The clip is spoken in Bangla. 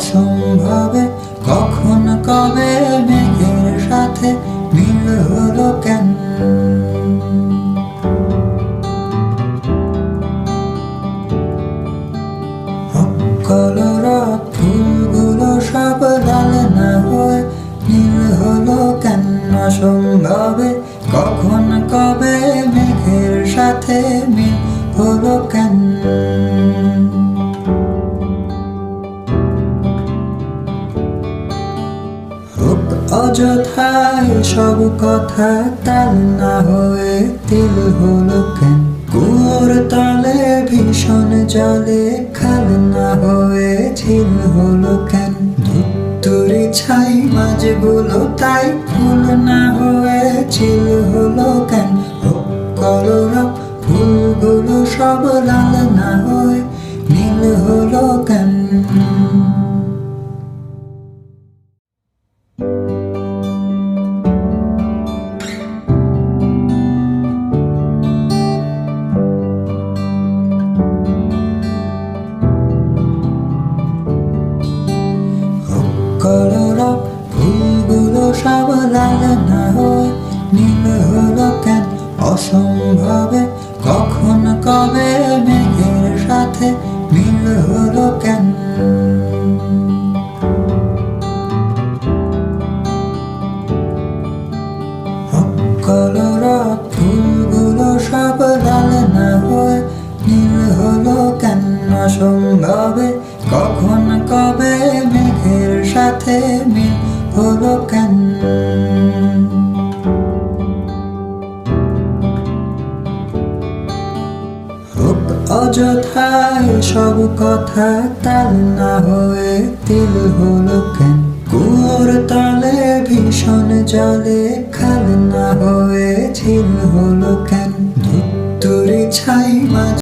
অসম্ভবে, কখন কবে মেঘের সাথে মিল হলো কেন? ফুলগুলো সব লাল না হয়ে নীল হলো কেন? অসম্ভবে, কখন কবে মেঘের সাথে মিল হলো কেন? অযথায় সব কথা তাল না হয়ে তিল হলো কেন? কুয়োর তলে ভীষণ জলে খাল না হয়ে ঝিল হলো কেন? ধুত্তুরি ছাই মাঝগুলো তাই ফুল না হয়ে ঝিল হলো কেন? হোক ফুলগুলো সব লাল না হয়ে নীল হলো লাল না হয়ে নীল হলো কেন অসম্ভবে কখন কবে মেঘের সাথে মিল হলো কেন? কলরা সব লাল না হয়ে নীল হলো কেন? অসম্ভবে কখন কবে মেঘের সাথে মিল হলো কেন? অযথায় সব কথা তাল না হয়ে তিল হলো কেন? কুয়োর তলে ভীষণ জলে খাল না হয়ে ঝিল হলো কেন? ধুত্তুরি ছাই মাঝ